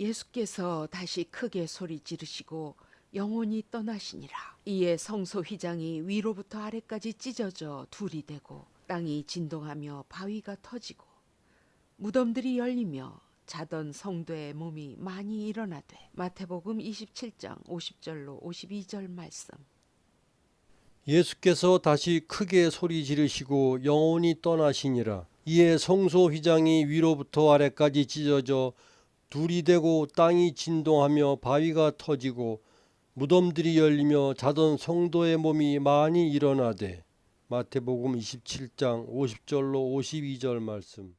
예수께서 다시 크게 소리 지르시고 영혼이 떠나시니라. 이에 성소 휘장이 위로부터 아래까지 찢어져 둘이 되고 땅이 진동하며 바위가 터지고 무덤들이 열리며 자던 성도의 몸이 많이 일어나되 마태복음 27장 50절로 52절 말씀. 예수께서 다시 크게 소리 지르시고 영혼이 떠나시니라. 이에 성소 휘장이 위로부터 아래까지 찢어져 둘이 되고 땅이 진동하며 바위가 터지고 무덤들이 열리며 자던 성도의 몸이 많이 일어나되 마태복음 27장 50절로 52절 말씀.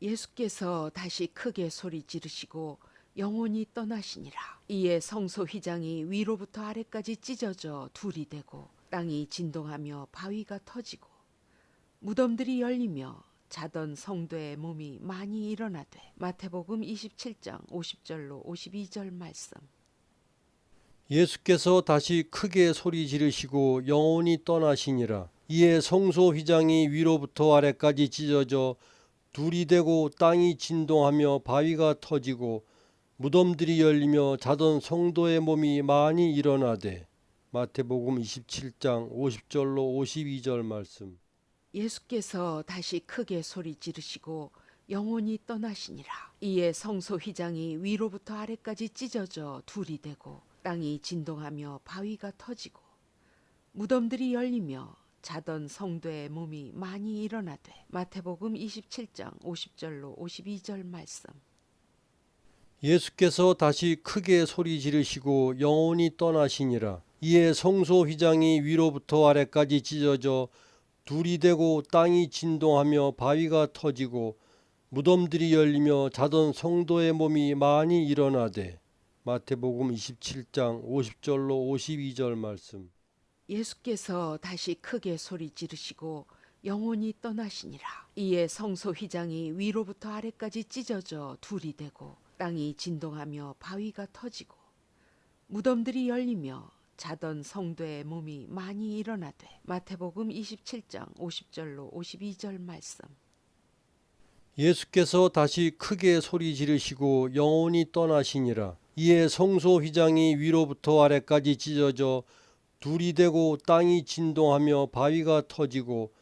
예수께서 다시 크게 소리 지르시고 영혼이 떠나시니라. 이에 성소 휘장이 위로부터 아래까지 찢어져 둘이 되고 땅이 진동하며 바위가 터지고 무덤들이 열리며 자던 성도의 몸이 많이 일어나되 마태복음 27장 50절로 52절 말씀. 예수께서 다시 크게 소리 지르시고 영혼이 떠나시니라. 이에 성소 휘장이 위로부터 아래까지 찢어져 둘이 되고 땅이 진동하며 바위가 터지고 무덤들이 열리며 자던 성도의 몸이 많이 일어나되 마태복음 27장 50절로 52절 말씀. 예수께서 다시 크게 소리 지르시고 영혼이 떠나시니라. 이에 성소 휘장이 위로부터 아래까지 찢어져 둘이 되고 땅이 진동하며 바위가 터지고 무덤들이 열리며 자던 성도의 몸이 많이 일어나되 마태복음 27장 50절로 52절 말씀. 예수께서 다시 크게 소리 지르시고 영혼이 떠나시니라. 이에 성소 휘장이 위로부터 아래까지 찢어져 둘이 되고 땅이 진동하며 바위가 터지고 무덤들이 열리며 자던 성도의 몸이 많이 일어나되 마태복음 27장 50절로 52절 말씀. 예수께서 다시 크게 소리 지르시고 영혼이 떠나시니라. 이에 성소 휘장이 위로부터 아래까지 찢어져 둘이 되고 땅이 진동하며 바위가 터지고 무덤들이 열리며 자던 성도의 몸이 많이 일어나되 마태복음 27장 50절로 52절 말씀. 예수께서 다시 크게 소리 지르시고 영혼이 떠나시니라. 이에 성소 휘장이 위로부터 아래까지 찢어져 둘이 되고 땅이 진동하며 바위가 터지고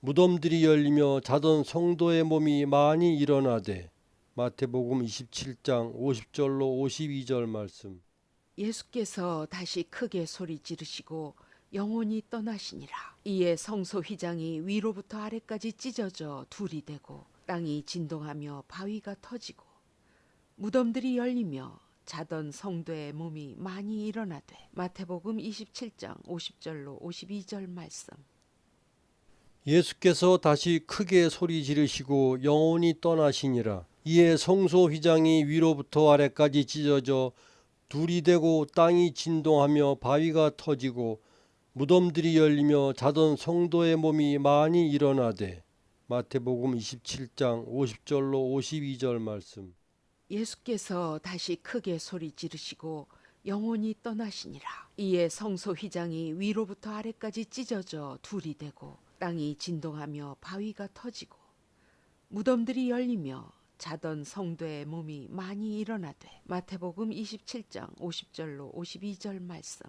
무덤들이 열리며 자던 성도의 몸이 많이 일어나되 마태복음 27장 50절로 52절 말씀. 예수께서 다시 크게 소리 지르시고 영혼이 떠나시니라. 이에 성소 휘장이 위로부터 아래까지 찢어져 둘이 되고 땅이 진동하며 바위가 터지고 무덤들이 열리며 자던 성도의 몸이 많이 일어나되 마태복음 27장 50절로 52절 말씀. 예수께서 다시 크게 소리 지르시고 영혼이 떠나시니라. 이에 성소 휘장이 위로부터 아래까지 찢어져 둘이 되고 땅이 진동하며 바위가 터지고 무덤들이 열리며 자던 성도의 몸이 많이 일어나되 마태복음 27장 50절로 52절 말씀. 예수께서 다시 크게 소리 지르시고 영혼이 떠나시니라. 이에 성소 휘장이 위로부터 아래까지 찢어져 둘이 되고 땅이 진동하며 바위가 터지고 무덤들이 열리며 자던 성도의 몸이 많이 일어나되 마태복음 27장 50절로 52절 말씀.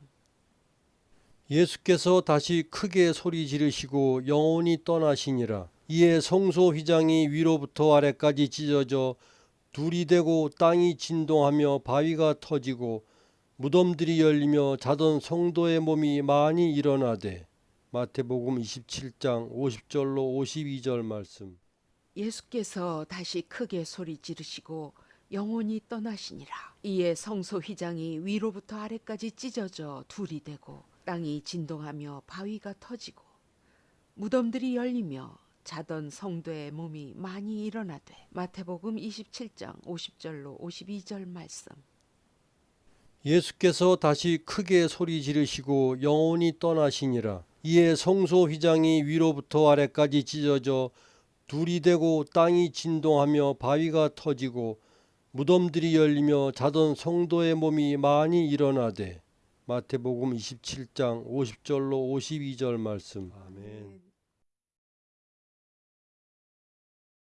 예수께서 다시 크게 소리 지르시고 영혼이 떠나시니라. 이에 성소 휘장이 위로부터 아래까지 찢어져 둘이 되고 땅이 진동하며 바위가 터지고 무덤들이 열리며 자던 성도의 몸이 많이 일어나되 마태복음 27장 50절로 52절 말씀. 예수께서 다시 크게 소리 지르시고 영혼이 떠나시니라. 이에 성소 휘장이 위로부터 아래까지 찢어져 둘이 되고 땅이 진동하며 바위가 터지고 무덤들이 열리며 자던 성도의 몸이 많이 일어나되 마태복음 27장 50절로 52절 말씀. 예수께서 다시 크게 소리 지르시고 영혼이 떠나시니라. 이에 성소 휘장이 위로부터 아래까지 찢어져 둘이 되고 땅이 진동하며 바위가 터지고 무덤들이 열리며 자던 성도의 몸이 많이 일어나되 마태복음 27장 50절로 52절 말씀. 아멘.